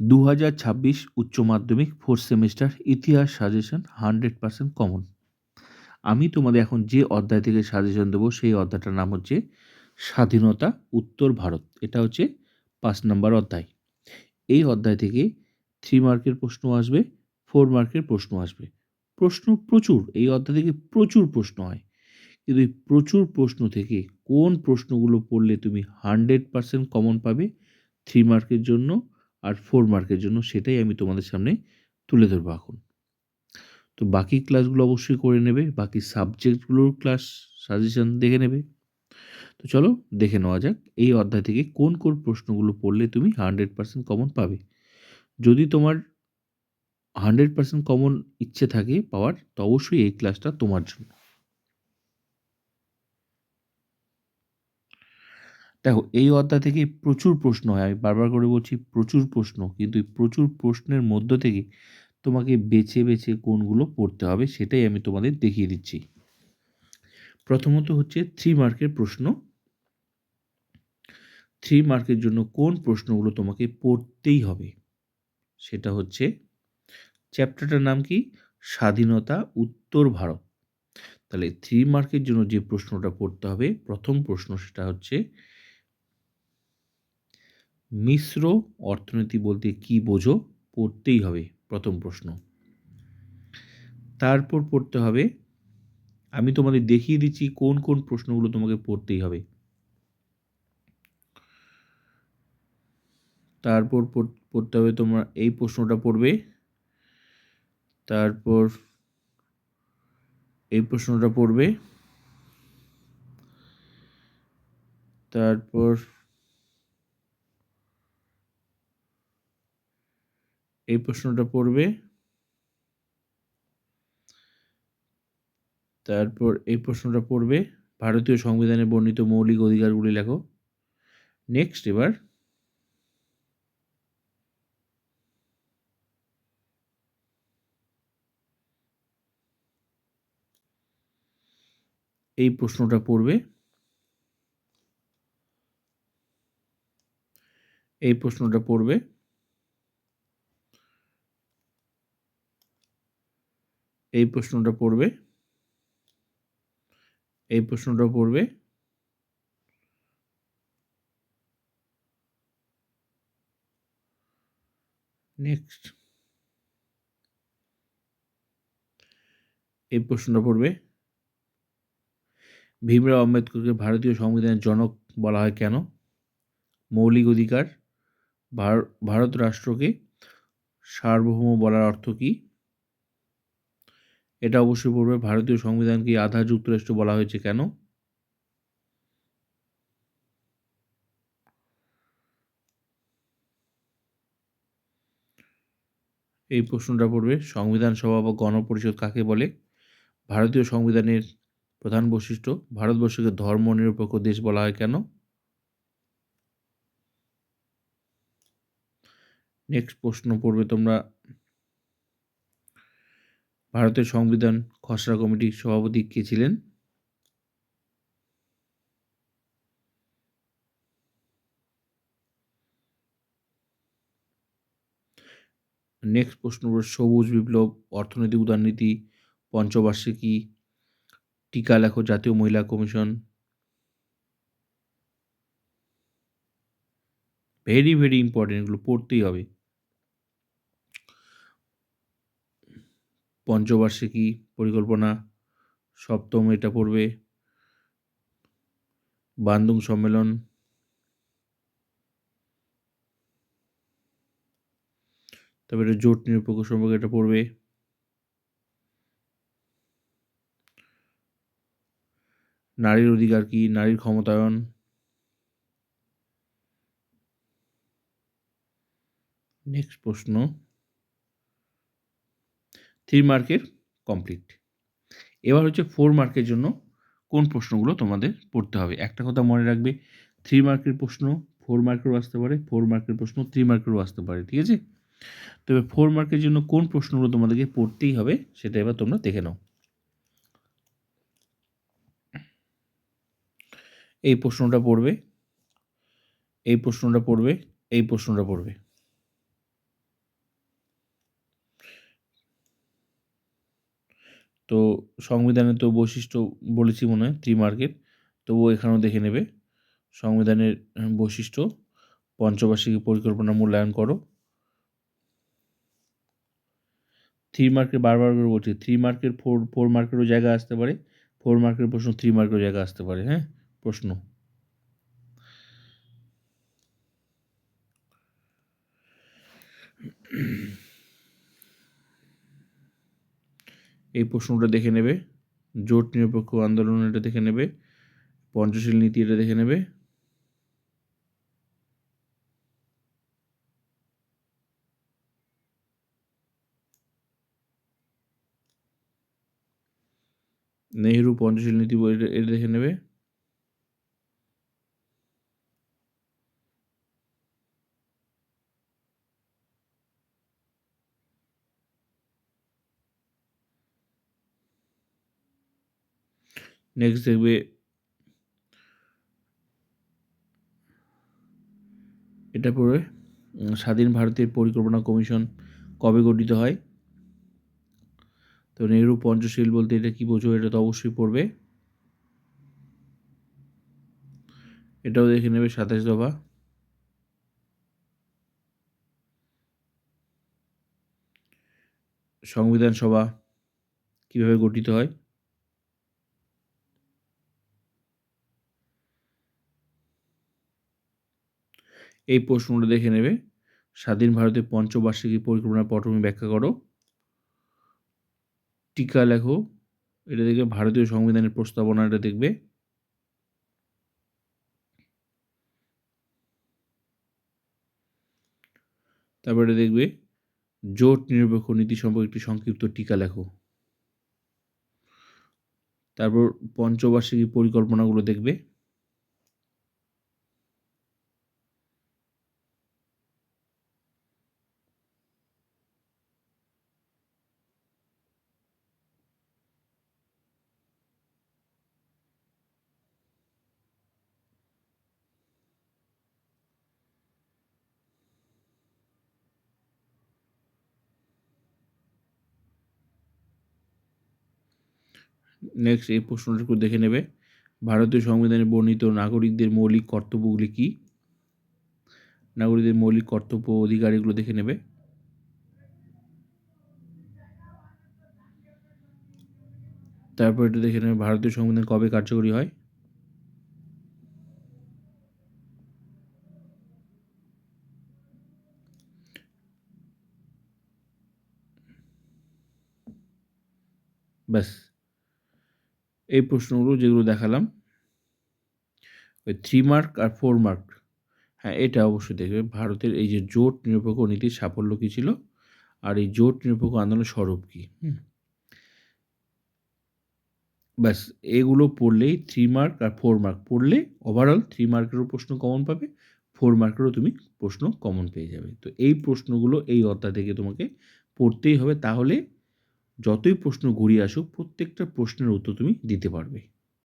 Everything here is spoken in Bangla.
দু হাজার ছাব্বিশ উচ্চ মাধ্যমিক ফোর্থ সেমিস্টার ইতিহাস সাজেশন হান্ড্রেড পার্সেন্ট কমন আমি তোমাদের এখন যে অধ্যায় থেকে সাজেশন দেবো, সেই অধ্যায়টার নাম হচ্ছে স্বাধীনতা, উত্তর ভারত। এটা হচ্ছে পাঁচ নম্বর অধ্যায়। এই অধ্যায় থেকে থ্রি মার্কের প্রশ্ন আসবে ফোর মার্কের প্রশ্ন আসবে। প্রশ্ন প্রচুর, এই অধ্যায় থেকে প্রচুর প্রশ্ন হয়। কিন্তু এই প্রচুর প্রশ্ন থেকে কোন প্রশ্নগুলো পড়লে তুমি হান্ড্রেড পার্সেন্ট কমন পাবে? থ্রি মার্কের জন্য আর ফোর মার্কের জন্য সেটাই আমি তোমাদের সামনে তুলে ধরবো এখন। তো বাকি ক্লাসগুলো অবশ্যই করে নেবে, বাকি সাবজেক্টগুলোর ক্লাস সাজেশন দেখে নেবে। তো চলো দেখে নেওয়া যাক, এই অধ্যায় থেকে কোন কোন প্রশ্নগুলো পড়লে তুমি হান্ড্রেড পার্সেন্ট কমন পাবে। যদি তোমার হান্ড্রেড পার্সেন্ট কমন ইচ্ছে থাকে পাওয়ার, তো অবশ্যই এই ক্লাসটা তোমার জন্য। দেখো, এই অধ্যায় থেকে প্রচুর প্রশ্ন হয়। আমি বারবার করে বলছি, প্রচুর প্রশ্ন। কিন্তু এই প্রচুর প্রশ্নের মধ্য থেকে তোমাকে বেছে বেছে কোনগুলো পড়তে হবে সেটাই আমি তোমাদের দেখিয়ে দিচ্ছি। প্রথমত হচ্ছে থ্রি মার্কের প্রশ্ন। থ্রি মার্কের জন্য কোন প্রশ্নগুলো তোমাকে পড়তেই হবে? সেটা হচ্ছে চ্যাপ্টারটার নাম কি? স্বাধীনতা, উত্তর ভারত। তাহলে থ্রি মার্কের জন্য যে প্রশ্নটা পড়তে হবে, প্রথম প্রশ্ন সেটা হচ্ছে মিশ্র অর্থনীতি বলতে কি বোঝো? পড়তেই হবে, প্রথম প্রশ্ন। তারপর পড়তে হবে, আমি তোমাদের দেখিয়ে দিচ্ছি কোন কোন প্রশ্নগুলো তোমাকে পড়তেই হবে। তারপর পড়তে হবে তোমরা, এই প্রশ্নটা পড়বে। তারপর এই প্রশ্নটা পড়বে। তারপর এই প্রশ্নটা পড়বে। তারপর এই প্রশ্নটা পড়বে, ভারতীয় সংবিধানে বর্ণিত মৌলিক অধিকারগুলি লেখো। নেক্সট এবার। এই প্রশ্নটা পড়বে। এই প্রশ্নটা পড়বে। এই প্রশ্নটা পড়বে। এই প্রশ্নটা পড়বে। নেক্সট। এই প্রশ্নটা পড়বে। ভীমরাও আম্বেদকরকে ভারতীয় সংবিধানের জনক বলা হয় কেন? মৌলিক অধিকার ভারত রাষ্ট্রকে সার্বভৌম বলার অর্থ কী? এটা অবশ্যই পড়বে। ভারতীয় সংবিধানকে আধা যুক্তরাষ্ট্র বলা হয়েছে কেন? এই প্রশ্নটা পড়বে, সংবিধান সভা বা গণপরিষদ কাকে বলে? ভারতীয় সংবিধানের প্রধান বৈশিষ্ট্য, ভারতবর্ষকে ধর্ম নিরপেক্ষ দেশ বলা হয় কেন? নেক্সট প্রশ্ন পড়বে তোমরা। ভারতের সংবিধান খসড়া কমিটির সভাপতি কে ছিলেন? নেক্সট প্রশ্ন সবুজ বিপ্লব, অর্থনৈতিক উদারনীতি, পঞ্চবার্ষিকী, টিকা লেখো জাতীয় মহিলা কমিশন। ভেরি ভেরি ইম্পর্টেন্ট এগুলো পড়তেই হবে। পঞ্চবার্ষিকী পরিকল্পনা, সপ্তম এটা পড়বে। বান্দুং সম্মেলন। তারপরে জোট নিরপেক্ষ সম্পর্কে এটা পড়বে। নারীর অধিকার কি? নারীর ক্ষমতায়ন। নেক্সট প্রশ্ন। থ্রি মার্কের কমপ্লিট এবার হচ্ছে ফোর মার্কের জন্য কোন প্রশ্নগুলো তোমাদের পড়তে হবে? একটা কথা মনে রাখবে থ্রি মার্কের প্রশ্ন ফোর মার্কেরও আসতে পারে ফোর মার্কের প্রশ্ন থ্রি মার্কেরও আসতে পারে, ঠিক আছে? তবে ফোর মার্কের জন্য কোন প্রশ্নগুলো তোমাদেরকে পড়তেই হবে সেটা এবার তোমরা দেখে নাও। এই প্রশ্নটা পড়বে, এই প্রশ্নটা পড়বে, এই প্রশ্নটা পড়বে। তো সংবিধানের তো বৈশিষ্ট্য বলেছি মনে হয় থ্রি মার্কের তবুও এখানেও দেখে নেবে। সংবিধানের বৈশিষ্ট্য, পঞ্চবার্ষিকী পরিকল্পনা মূল্যায়ন করো। থ্রি মার্কের বারবার করে বলছি থ্রি মার্কের ফোর ফোর মার্কেরও জায়গা আসতে পারে। ফোর মার্কের প্রশ্ন থ্রি মার্কেরও জায়গা আসতে পারে হ্যাঁ প্রশ্ন। এই প্রশ্নটা দেখে নেবে। জোট নিরপেক্ষ আন্দোলন এটা দেখে নেবে। পঞ্চশীল নীতি এটা দেখে নেবে। নেহরু পঞ্চশীল নীতি বই এটা দেখে নেবে। নেক্সট দেখবে এটা পড়বে স্বাধীন ভারতের পরিকল্পনা কমিশন কবে গঠিত হয়? তো নেহরু পঞ্চশীল বলতে এটা কি বোঝো? এটা তো অবশ্যই পড়বে। এটাও দেখে নেবে সাতাশ দফা। সংবিধান সভা কীভাবে গঠিত হয়? এই প্রশ্নটা দেখে নেবে। স্বাধীন ভারতের পঞ্চবার্ষিকী পরিকল্পনার পটভূমি ব্যাখ্যা করো। টিকা লেখো। এটা দেখবে ভারতীয় সংবিধানের প্রস্তাবনা এটা দেখবে। তারপরে দেখবে, জোট নিরপেক্ষ নীতি সম্পর্কে একটি সংক্ষিপ্ত টিকা লেখো। তারপর পঞ্চবার্ষিকী পরিকল্পনাগুলো দেখবে। নেক্সট এই প্রশ্নটুকু দেখে নেবে। ভারতীয় সংবিধানে বর্ণিত নাগরিকদের মৌলিক কর্তব্যগুলি কী? নাগরিকদের মৌলিক কর্তব্য অধিকারগুলো দেখে নেবে। তারপর এটা দেখে নেবে ভারতীয় সংবিধান কবে কার্যকরী হয়। ব্যাস। এই প্রশ্নগুলো যেগুলো দেখালাম, ওই থ্রি মার্ক আর ফোর মার্ক হ্যাঁ এটা অবশ্যই দেখবে। ভারতের এই যে জোট নিরপেক্ষ নীতির সাফল্য কী ছিল? আর এই জোট নিরপেক্ষ আন্দোলনের স্বরূপ কী? হুম। ব্যাস, এগুলো পড়লেই থ্রি মার্ক আর ফোর মার্ক পড়লে ওভারঅল থ্রি মার্কেরও প্রশ্ন কমন পাবে ফোর মার্কেরও তুমি প্রশ্ন কমন পেয়ে যাবে। তো এই প্রশ্নগুলো এই অধ্যায় থেকে তোমাকে পড়তেই হবে। তাহলে যতই প্রশ্ন ঘুরিয়ে আসুক প্রত্যেকটা প্রশ্নের উত্তর তুমি দিতে পারবে।